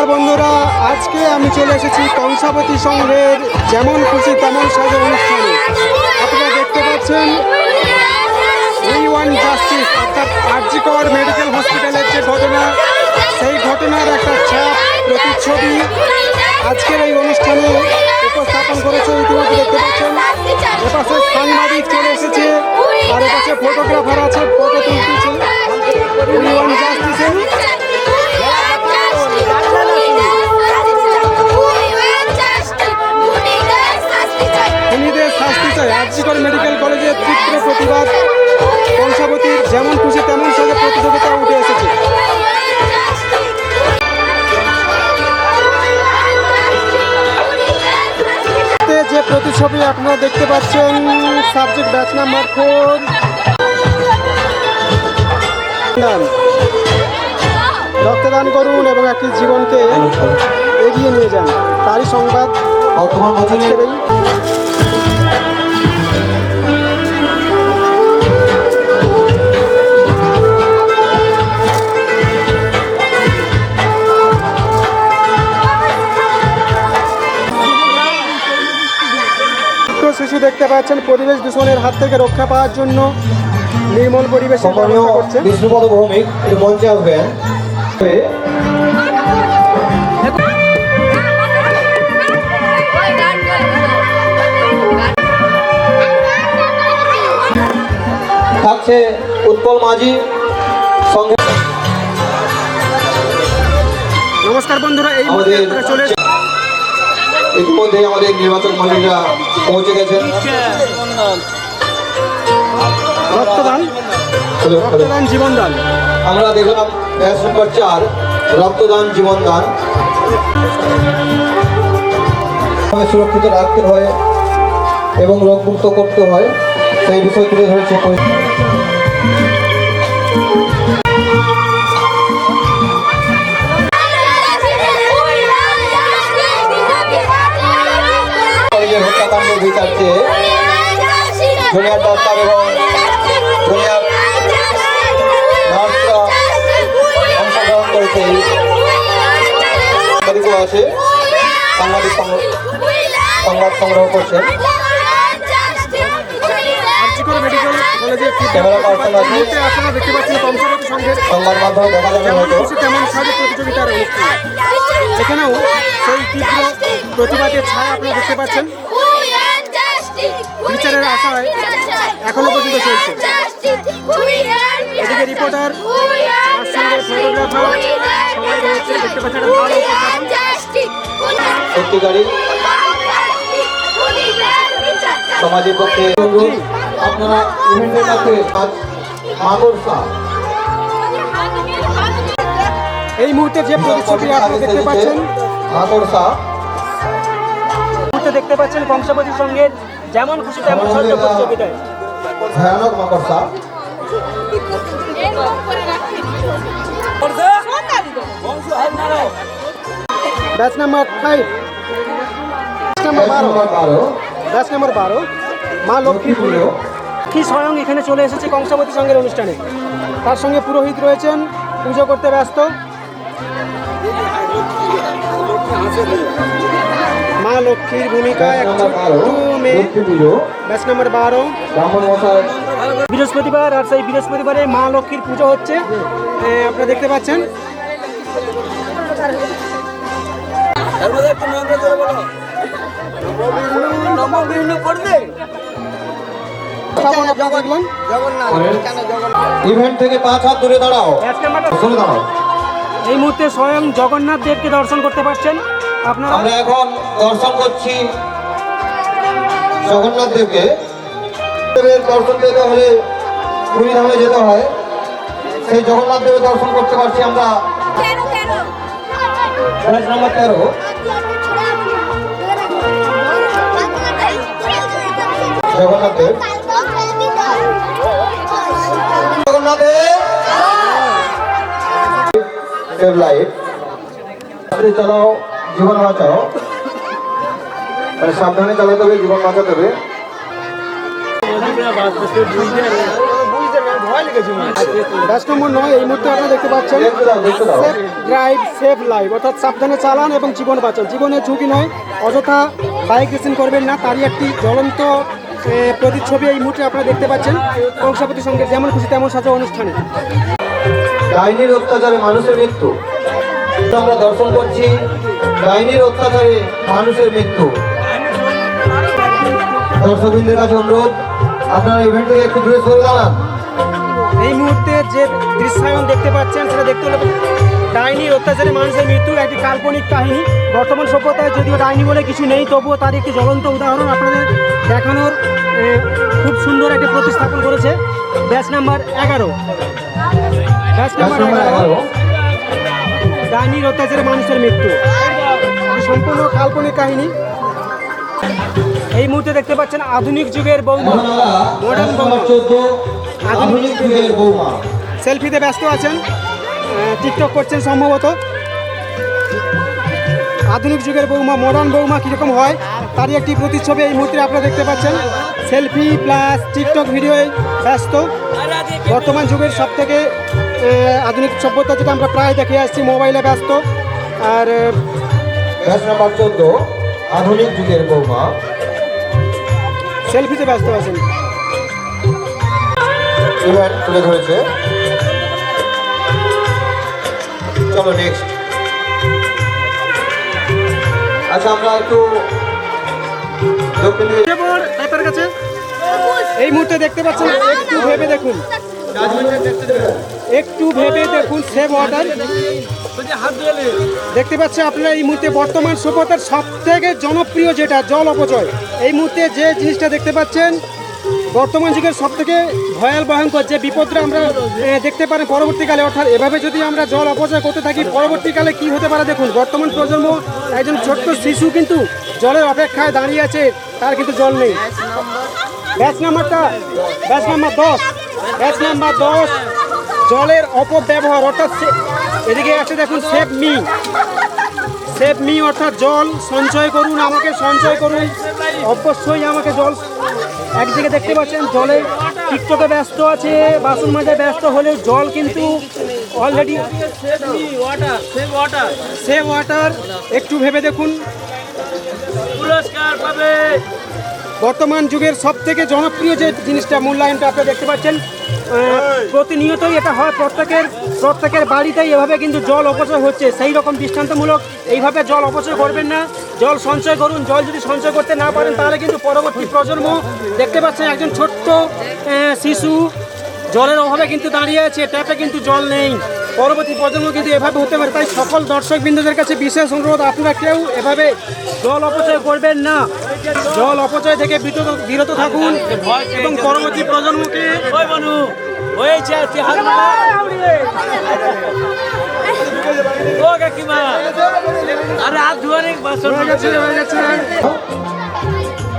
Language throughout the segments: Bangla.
নমস্কার বন্ধুরা, আজকে আমি চলে এসেছি কংসাবতী সংঘের যেমন খুশি তেমন সাজে অনুষ্ঠানে। আপনারা দেখতে পাচ্ছেন উই ওয়ান জাস্টিস অর্থাৎ আরজিকর মেডিকেল হসপিটালের যে ঘটনা, সেই ঘটনার একটা ছাপ, প্রতিচ্ছবি আজকের এই অনুষ্ঠানে উপস্থাপন করেছে ইতিমধ্যে দেখতে পাচ্ছেন। এপাশে সাংবাদিক চলে এসেছে, আর এপাশে ফটোগ্রাফার আছে ফটো তুলতেছে। উই ওয়ান জাস্টিসের চাই মেডিকেল কলেজের তীব্র প্রতিবাদ কংসাবতীর যেমন খুশি তেমন সাজে প্রতিযোগিতা উঠে এসেছে। যে প্রতিছবি আপনারা দেখতে পাচ্ছেন সাবজেক্ট ব্যাচ নাম্বার ফোর রক্তদান করুন এবং একটি জীবনকে এগিয়ে নিয়ে যান। তারই সংবাদ। বর্তমান দেখতে পাচ্ছেন পরিবেশ দূষণের হাত থেকে রক্ষা পাওয়ার জন্য নির্মল করছে। বিষ্ণুপদ ভৌমিক মঞ্চে আসবেন। থাকছে উৎপল মাঝি সঙ্গে নমস্কার বন্ধুরা এই চলে এসেছেন ইতিমধ্যে আমাদের নির্বাচন মন্ত্রীরা পৌঁছে গেছেন। রক্তদান? রক্তদান জীবনদান আমরা দেখলাম ব্যাচ নম্বর চার রক্তদান জীবনদান সুরক্ষিত রাখতে হয় এবং রোগমুক্ত করতে হয় সেই বিষয় তুলে ধরেছে বিচার চেয়ে জুনিয়র ডাক্তার এবং নার্সরা অংশগ্রহণ করেছে সাংবাদিকও আছে সাংবাদিক সংবাদ সংগ্রহ করছেন ক্যামেরা পার্সন আছে। সংবাদ মাধ্যমে দেখা যাবে হয়তো। প্রতিযোগিতার এখানেও সেই তীব্র প্রতিবাদের ছায়া আপনারা দেখতে পাচ্ছেন। বিচারের আশায় এখনও পর্যন্ত চলছে। এদিকে রিপোর্টার তার সঙ্গে ফটোগ্রাফার সবাই রয়েছে দেখতে পাচ্ছেন একটা ভালো উপস্থাপন। সত্যিকারী সমাজের পক্ষে আপনারা ইভেন্টের কাছে মাকড়সা। এই মুহূর্তে যে প্রতিচ্ছবি আপনি দেখতে পাচ্ছেন মাকড়সা। মুহূর্তে দেখতে পাচ্ছেন কংসাবতী সংঘের যেমন খুশি তেমন সাজে প্রতিযোগিতায় ভয়ানক মাকড়সা। ব্যাচ নাম্বার ফাইভ নাম্বার বারো। বারো। ব্যাচ নাম্বার বারো। মা লক্ষ্মী পুজো। কি স্বয়ং এখানে চলে এসেছে কংসাবতী সংঘের অনুষ্ঠানে। তার সঙ্গে পুরোহিত রয়েছেন পুজো করতে ব্যস্ত। মা লক্ষ্মীর ভূমিকায় ব্যাচ এক নম্বর বারো। ব্যাচ নাম্বার বৃহস্পতিবার আর সেই বৃহস্পতিবারে মা লক্ষ্মীর পুজো হচ্ছে। আপনারা দেখতে পাচ্ছেন। ইভেন্ট থেকে পাঁচ হাত দূরে দাঁড়াও। এই মুহূর্তে স্বয়ং জগন্নাথ দেবকে দর্শন করতে পারছেন। আমরা এখন দর্শন করছি জগন্নাথ দেবকে। দেবের দর্শন পেতে হলে পুরী ধামে যেতে হয়। সেই জগন্নাথ দেবের দর্শন করতে পারছি আমরা। ব্যাচ নাম্বার তেরো। জগন্নাথ দেব। জগন্নাথ দেব। সাবধানে চালাও। জীবন বাঁচাও। মানে সাবধানে চালাতে হবে জীবন বাঁচাতে হবে। নম্বর নয় এই মুহূর্তে আপনারা দেখতে পাচ্ছেন সেফ ড্রাইভ লাইফ অর্থাৎ সাবধানে চালান এবং জীবন বাঁচান জীবনের ঝুঁকি নয় অযথা বাইক রেসিং করবেন না তারই একটি জ্বলন্ত প্রতিচ্ছবি এই মুহূর্তে আপনারা দেখতে পাচ্ছেন। কংসাপতি সঙ্গে যেমন খুশি তেমন সাজা অনুষ্ঠানে। ডাইনির অত্যাচারে মানুষের মৃত্যু। আমরা দর্শন করছি ডাইনির অত্যাচারে মানুষের মৃত্যু। দর্শকবৃন্দের কাছে অনুরোধ আপনারা ইভেন্ট থেকে একটু দূরে সরে দাঁড়ান। এই মুহূর্তে যে দৃশ্যায়ন দেখতে পাচ্ছেন সেটা দেখতে হলে ডাইনির অত্যাচারে মানুষের মৃত্যু একটি কাল্পনিক কাহিনী। বর্তমান সভ্যতায় যদিও ডাইনি বলে কিছু নেই তবুও তার একটি জ্বলন্ত উদাহরণ আপনাদের দেখানোর খুব সুন্দর একটি প্রতিস্থাপন করেছে। ব্যাচ নাম্বার এগারো। ব্যাচ নাম্বার এগারো। ডাইনির অত্যাচারে মানুষের মৃত্যু। সম্পূর্ণ কাল্পনিক কাহিনী। এই মুহূর্তে দেখতে পাচ্ছেন আধুনিক যুগের বৌমা নম্বর বৌমা। বৌমা। সেলফিতে ব্যস্ত আছেন টিকটক করছেন সম্ভবত। আধুনিক যুগের বৌমা মডার্ন বৌমা কীরকম হয়, তারই একটি প্রতিচ্ছবি এই মুহূর্তে আপনারা দেখতে পাচ্ছেন। সেলফি প্লাস টিকটক ভিডিওয় ব্যস্ত। বর্তমান যুগের সব থেকে আধুনিক সভ্যতা যেটা আমরা প্রায় দেখে আসছি মোবাইলে ব্যস্ত। আর ব্যাস নম্বর চোদ্দ আধুনিক যুগের বৌমা। সেলফিতে ব্যস্ত আছেন। ইভেন্ট তুলে ধরেছে। চলো নেক্সট আচ্ছা আমরা একটু আপনার কাছে? এই মুহূর্তে দেখতে পাচ্ছেন একটু ভেবে দেখুন। একটু ভেবে দেখুন সেভ ওয়াটার দেখতে পাচ্ছেন আপনারা, এই মুহূর্তে বর্তমান সভ্যতার সব থেকে জনপ্রিয় যেটা, জল অপচয়। এই মুহূর্তে যে জিনিসটা দেখতে পাচ্ছেন, বর্তমান যুগের সব থেকে ভয়াল, ভয়ঙ্কর যে বিপদটা আমরা দেখতে পারি পরবর্তীকালে, অর্থাৎ এভাবে যদি আমরা জল অপচয় করতে থাকি, পরবর্তীকালে কি হতে পারে দেখুন, বর্তমান প্রজন্ম, একজন ছোট্ট শিশু কিন্তু জলের অপেক্ষায় দাঁড়িয়ে আছে, তার কিন্তু জল নেই। ব্যাচ নাম্বারটা ব্যাচ নাম্বার দশ। ব্যাচ নাম্বার দশ, জলের অপব্যবহার, অর্থাৎ এদিকে আছে দেখুন, সেভ মি। সেভ মি অর্থাৎ জল সঞ্চয় করুন, আমাকে সঞ্চয় করুন। অবশ্যই আমাকে জল একদিকে দেখতে পাচ্ছেন, জলে টিকটকে ব্যস্ত আছে, বাসন মাজায় ব্যস্ত হলে জল কিন্তু অলরেডি সেভ ওয়াটার। একটু ভেবে দেখুন। পুরস্কার পাবে। বর্তমান যুগের সব থেকে জনপ্রিয় যে জিনিসটা মূল্যায়নটা আপনারা দেখতে পাচ্ছেন প্রতিনিয়তই এটা হয়, প্রত্যেকের প্রত্যেকের বাড়িতেই এভাবে কিন্তু জল অপচয় হচ্ছে। সেই রকম দৃষ্টান্তমূলক এইভাবে জল অপচয় করবেন না। জল সঞ্চয় করুন, জল যদি সঞ্চয় করতে না পারেন, তাহলে কিন্তু পরবর্তী প্রজন্ম দেখতে পাচ্ছেন একজন ছোট্ট শিশু, জলের অভাবে কিন্তু দাঁড়িয়ে আছে, ট্যাপে কিন্তু জল নেই। পরবর্তী প্রজন্ম কিন্তু এভাবে হতে পারে। তাই সকল দর্শকবৃন্দদের কাছে বিশেষ অনুরোধ, আপনারা কেউ এভাবে জল অপচয় করবেন না। জল অপচয় থেকে বিরত বিরত থাকুন এবং পরবর্তী প্রজন্মকে মানু হয়েছে আরে হাত ধোয়ানি বাসন হয়ে গেছে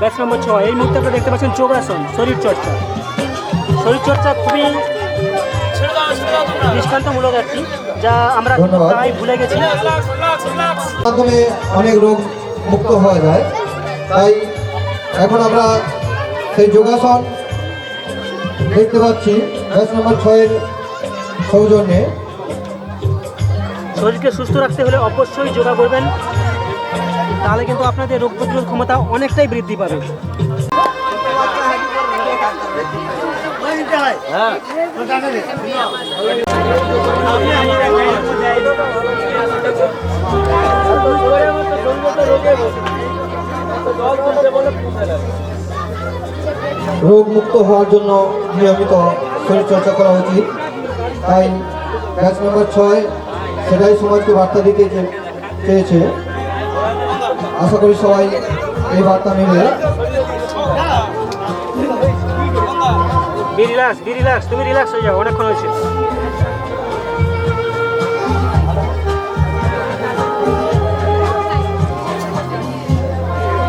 ব্যাচ নম্বর ছয় এই মুহূর্তে আপনারা দেখতে পাচ্ছেন যোগাসন শরীর চর্চা। শরীর চর্চা খুবই দৃষ্টান্তমূলক একটি যা আমরা। প্রায় ভুলে গেছি। মাধ্যমে অনেক রোগ মুক্ত হওয়া যায় তাই এখন আমরা সেই যোগাসন দেখতে পাচ্ছি। ব্যাচ নম্বর ছয়ের সৌজন্যে। শরীরকে সুস্থ রাখতে হলে অবশ্যই যোগা করবেন। তাহলে কিন্তু আপনাদের রোগ প্রতিরোধ ক্ষমতা অনেকটাই বৃদ্ধি পাবে। রোগ মুক্ত হওয়ার জন্য নিয়মিত শরীরচর্চা করা উচিত। তাই ব্যাচ নম্বর ছয়, সেটাই সমাজকে বার্তা দিতে চেয়েছে। আশা করি সবাই এই বার্তা নেবে। রিল্যাক্স রিল্যাক্স, তুমি রিল্যাক্স হয়ে যাও, অনেকক্ষণ হয়েছে।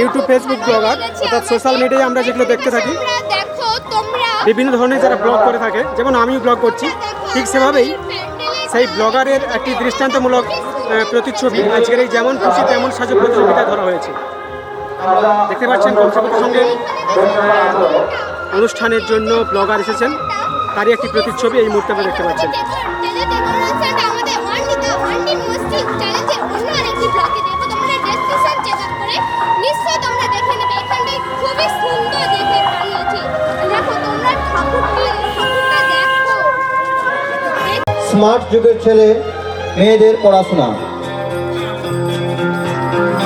ইউটিউব ফেসবুক ব্লগার অর্থাৎ সোশ্যাল মিডিয়ায় আমরা যেগুলো দেখতে থাকি বিভিন্ন ধরনের যারা ব্লগ করে থাকে যেমন আমিও ব্লগ করছি ঠিক সেভাবেই সেই ব্লগারের একটি দৃষ্টান্তমূলক প্রতিচ্ছবি আজকের এই যেমন খুশি তেমন সাজো প্রতিযোগিতা ধরা হয়েছে। দেখতে পাচ্ছেন কংসাবতীর সঙ্গে অনুষ্ঠানের জন্য ব্লগার এসেছেন তারই একটি প্রতিচ্ছবি এই মুহূর্তে আমরা দেখতে পাচ্ছেন। স্মার্ট যুগের ছেলে, মেয়েদের পড়াশোনা।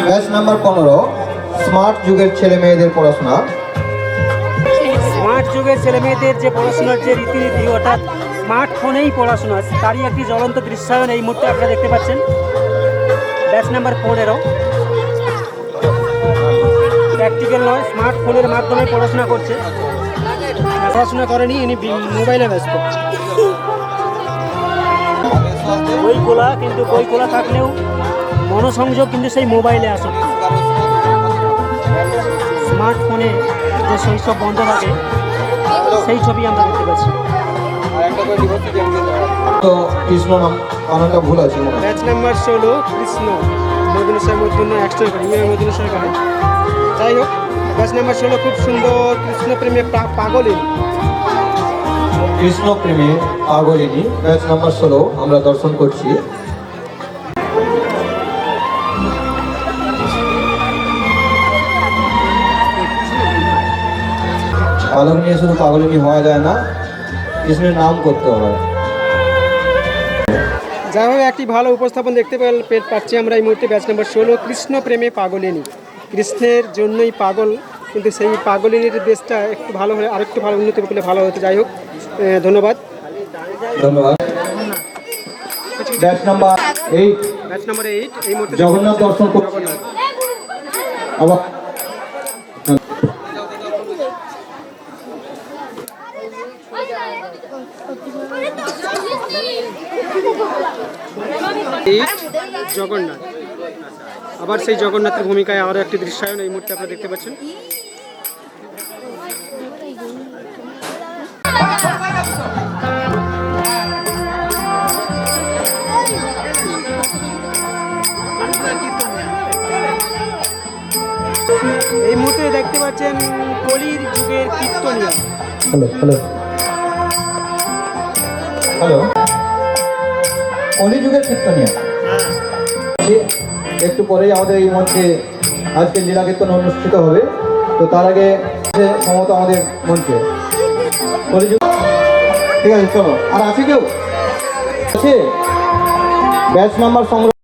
ব্যাচ নাম্বার পনেরো, স্মার্ট যুগের ছেলে, মেয়েদের পড়াশোনা। স্মার্ট যুগের ছেলে, মেয়েদের যে পড়াশোনার যে রীতিনীতি, অর্থাৎ স্মার্টফোনেই পড়াশোনা, তারই একটি জ্বলন্ত দৃশ্যায়ন এই মুহূর্তে আপনারা দেখতে পাচ্ছেন। ব্যাচ নাম্বার পনেরো। প্র্যাকটিক্যাল নয়, স্মার্টফোনের মাধ্যমে পড়াশোনা করছে। পড়াশোনা করেনি, ইনি মোবাইলে ব্যস্ত। বই খোলা কিন্তু বই খোলা থাকলেও মনোসংযোগ কিন্তু সেই মোবাইলে আসক্ত স্মার্টফোনে যে শৈশব বন্ধ থাকে সেই ছবি আমরা দেখতে পাচ্ছি। তো কৃষ্ণ নাম ভুল আছে মনে ব্যাচ নাম্বার ষোলো কৃষ্ণ মধুনেশ্বর মধুন্য একশো ইয়ে মধুনেশ্বর এখানে যাই হোক ব্যাচ নাম্বার ষোলো খুব সুন্দর কৃষ্ণ প্রেমে পা- পাগলিনী কৃষ্ণ প্রেমে পাগলিনী ব্যাচ নাম্বার ষোলো, আমরা দর্শন করছি। পালক নিয়ে শুধু পাগলিনী হওয়া যায় না, কৃষ্ণের নাম করতে হয়। যাই হোক, একটি ভালো উপস্থাপন দেখতে পাচ্ছি আমরা এই মুহূর্তে ব্যাচ নাম্বার ষোলো, কৃষ্ণ প্রেমে পাগলিনী। কৃষ্ণের জন্যই পাগল কিন্তু সেই পাগলিনীর দেশটা একটু ভালো হলে আরেকটু ভালো উন্নতি করলে ভালো হতো। যাই হোক ধন্যবাদ। ধন্যবাদ। Batch number eight batch number eight এই মুহূর্তে জগন্নাথ দর্শন জগন্নাথ আবার এইট জগন্নাথ। আবার সেই জগন্নাথের ভূমিকায় আরও একটি দৃশ্যায়ন এই মুহূর্তে আপনারা দেখতে পাচ্ছেন। এই মুহূর্তে দেখতে পাচ্ছেন কলির যুগের কীর্তনিয়া। Hello hello. হ্যালো। কলিযুগের কীর্তনিয়া। একটু পরেই আমাদের এই মঞ্চে আজকে লীলা কীর্তন অনুষ্ঠিত হবে। তো তার আগে সমত আমাদের মঞ্চে। কলিযুগ ঠিক আছে চলো আর আছে কেউ? আছে? ব্যাচ নাম্বার সংগ্রহ